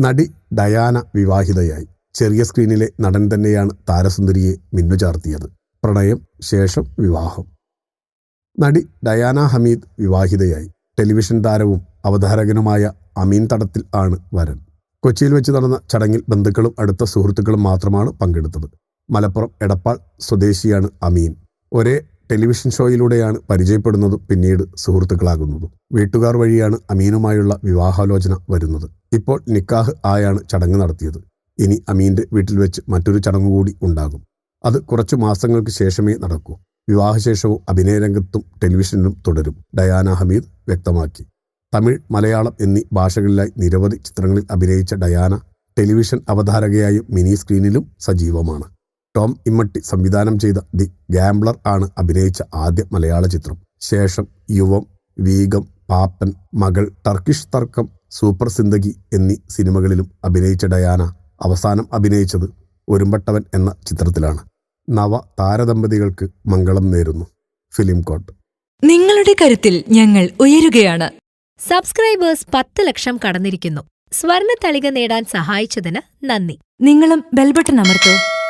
നടി ഡയാന വിവാഹിതയായി. ചെറിയ സ്ക്രീനിലെ നടൻ തന്നെയാണ് താരസുന്ദരിയെ മിന്നുചാർത്തിയത് പ്രണയം ശേഷം വിവാഹം. നടി ഡയാന ഹമീദ് വിവാഹിതയായി. ടെലിവിഷൻ താരവും അവതാരകനുമായ അമീൻ തടത്തിൽ ആണ് വരൻ. കൊച്ചിയിൽ വെച്ച് നടന്ന ചടങ്ങിൽ ബന്ധുക്കളും അടുത്ത സുഹൃത്തുക്കളും മാത്രമാണ് പങ്കെടുത്തത്. മലപ്പുറം എടപ്പാൾ സ്വദേശിയാണ് അമീൻ. ഒരേ ടെലിവിഷൻ ഷോയിലൂടെയാണ് പരിചയപ്പെടുന്നതും പിന്നീട് സുഹൃത്തുക്കളാകുന്നതും. വീട്ടുകാർ വഴിയാണ് അമീനുമായുള്ള വിവാഹാലോചന വരുന്നത്. ഇപ്പോൾ നിക്കാഹ് ആയാണ് ചടങ്ങ് നടത്തിയത്. ഇനി അമീന്റെ വീട്ടിൽ വെച്ച് മറ്റൊരു ചടങ്ങ് കൂടി ഉണ്ടാകും. അത് കുറച്ചു മാസങ്ങൾക്ക് ശേഷമേ നടക്കൂ. വിവാഹശേഷവും അഭിനയരംഗത്തും ടെലിവിഷനിലും തുടരും. ഡയാന ഹമീദ് വ്യക്തമാക്കി. തമിഴ് മലയാളം എന്നീ ഭാഷകളിലായി നിരവധി ചിത്രങ്ങളിൽ അഭിനയിച്ച ഡയാന ടെലിവിഷൻ അവതാരകയായും മിനി സ്ക്രീനിലും സജീവമാണ്. ടോം ഇമ്മട്ടി സംവിധാനം ചെയ്ത ദി ഗാംബ്ലർ ആണ് അഭിനയിച്ച ആദ്യ മലയാള ചിത്രം. ശേഷം യുവം വീഗം പാപ്പൻ മകൾ ടർക്കിഷ് തർക്കം സൂപ്പർ സിന്ദഗി എന്നീ സിനിമകളിലും അഭിനയിച്ച ഡയാന അവസാനം അഭിനയിച്ചത് ഒരുമ്പട്ടവൻ എന്ന ചിത്രത്തിലാണ്. നവ താരദമ്പതികൾക്ക് മംഗളം നേരുന്നു. ഫിലിം കോട്ട്. നിങ്ങളുടെ കരുത്തിൽ ഞങ്ങൾ ഉയരുകയാണ്. സബ്സ്ക്രൈബേഴ്സ് പത്ത് ലക്ഷം കടന്നിരിക്കുന്നു. സ്വർണ തളിക നേടാൻ സഹായിച്ചതിന് നന്ദി. നിങ്ങളും ബെൽബട്ടൺ അമർത്തോ.